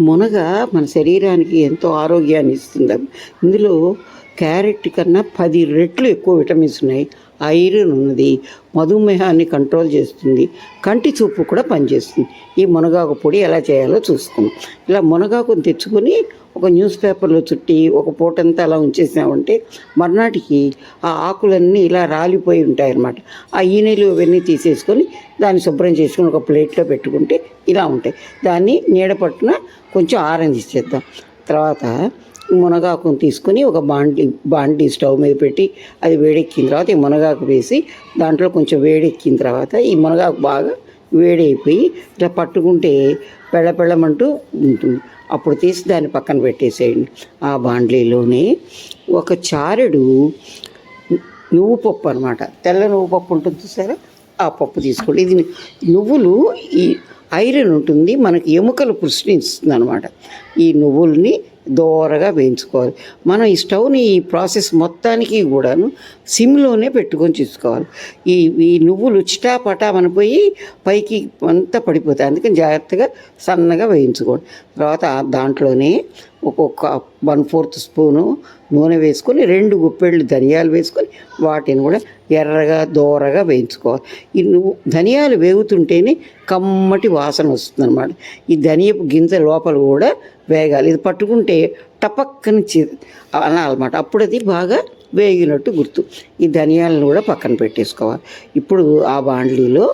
మునగ మన శరీరానికి ఎంతో ఆరోగ్యాన్ని ఇస్తుంది. ఇందులో క్యారెట్ కన్నా పది రెట్లు ఎక్కువ విటమిన్స్ ఉన్నాయి. ఐరన్ ఉన్నది మధుమేహాన్ని కంట్రోల్ చేస్తుంది కంటి చూపు కూడా పనిచేస్తుంది. ఈ మునగాకు పొడి ఎలా చేయాలో చూసుకుందాం. ఇలా మునగాకుని తెచ్చుకొని ఒక న్యూస్ పేపర్లో చుట్టి ఒక పూటంతా అలా ఉంచేసామంటే మర్నాటికి ఆ ఆకులన్నీ ఇలా రాలిపోయి ఉంటాయి అన్నమాట ఆ ఈనెలు అవన్నీ తీసేసుకొని దాన్ని శుభ్రం చేసుకొని ఒక ప్లేట్లో పెట్టుకుంటే ఇలా ఉంటాయి. దాన్ని నీడ పట్టున కొంచెం ఆరంజించేద్దాం తర్వాత మునగాకును తీసుకొని ఒక బాండి బాండి స్టవ్ మీద పెట్టి అది వేడెక్కిన తర్వాత ఈ మునగాకు వేసి దాంట్లో కొంచెం వేడెక్కిన తర్వాత ఈ మునగాకు బాగా వేడి అయిపోయి ఇట్లా పట్టుకుంటే పెళ్ళపెళ్ళమంటూ ఉంటుంది. అప్పుడు తీసి దాన్ని పక్కన పెట్టేసేయండి. ఆ బాండ్లీలోనే ఒక చారెడు నువ్వు పప్పు అనమాట తెల్ల నువ్వు పప్పు ఉంటుంది చూసారా? ఆ పప్పు తీసుకోండి. ఇది నువ్వులు ఈ ఐరన్ ఉంటుంది మనకి ఎముకలు పుష్టిస్తుంది అనమాట ఈ నువ్వుల్ని దోరగా వేయించుకోవాలి. మనం ఈ స్టవ్ని ఈ ప్రాసెస్ మొత్తానికి కూడాను సిమ్లోనే పెట్టుకొని చూసుకోవాలి. ఈ ఈ నువ్వులు చిటాపటా పోయి పైకి అంతా పడిపోతాయి. అందుకని జాగ్రత్తగా సన్నగా వేయించుకోండి. తర్వాత దాంట్లోనే ఒక్కొక్క వన్ ఫోర్త్ స్పూను నూనె వేసుకొని రెండు గుప్పెళ్ళు ధనియాలు వేసుకొని వాటిని కూడా ఎర్రగా దోరగా వేయించుకోవాలి. ఈ నువ్వు ధనియాలు వేగుతుంటేనే కమ్మటి వాసన వస్తుంది అనమాట ఈ ధనియపు గింజ లోపల కూడా వేగాలి. ఇది పట్టుకుంటే టపక్కని చి అనాలన్నమాట. అప్పుడు అది బాగా వేగినట్టు గుర్తు. ఈ ధనియాలను కూడా పక్కన పెట్టేసుకోవాలి. ఇప్పుడు ఆ బాండ్లీలో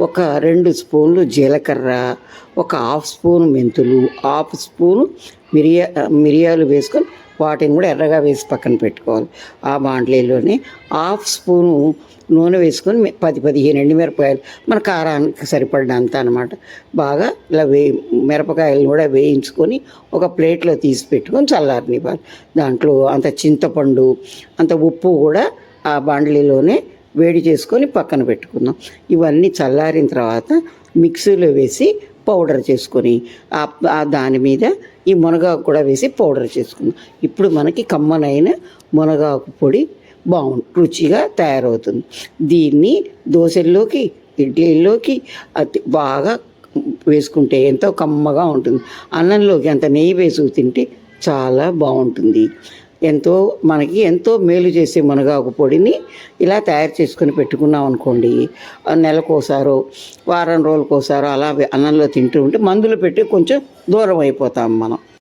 ఒక రెండు స్పూన్లు జీలకర్ర ఒక హాఫ్ స్పూన్ మెంతులు హాఫ్ స్పూను మిరియా మిరియాలు వేసుకొని వాటిని కూడా ఎర్రగా వేసి పక్కన పెట్టుకోవాలి. ఆ బాండ్లీలోనే హాఫ్ స్పూను నూనె వేసుకొని పది పదిహేను ఎండుమిరపకాయలు మన కారానికి సరిపడినంత అనమాట బాగా ఇలా వే మిరపకాయలు కూడా వేయించుకొని ఒక ప్లేట్లో తీసి పెట్టుకొని చల్లారనివ్వాలి. దాంట్లో అంత చింతపండు అంత ఉప్పు కూడా ఆ బాండ్లీలోనే వేడి చేసుకొని పక్కన పెట్టుకుందాం. ఇవన్నీ చల్లారిన తర్వాత మిక్సీలో వేసి పౌడర్ చేసుకొని ఆ దాని మీద ఈ మునగాకు కూడా వేసి పౌడర్ చేసుకుందాం. ఇప్పుడు మనకి కమ్మనైన మునగాకు పొడి బాగుంది రుచిగా తయారవుతుంది. దీన్ని దోశల్లోకి ఇడ్లీల్లోకి అతి బాగా వేసుకుంటే ఎంతో కమ్మగా ఉంటుంది. అన్నంలోకి అంత నెయ్యి వేసుకు తింటే చాలా బాగుంటుంది ఎంతో మనకి ఎంతో మేలు చేసే మునగాకు పొడిని ఇలా తయారు చేసుకొని పెట్టుకున్నాం అనుకోండి. నెలకోసారో వారం రోజులకోసారో అలా అన్నంలో తింటూ ఉంటే మందులు పెట్టి కొంచెం దూరం అయిపోతాం మనం.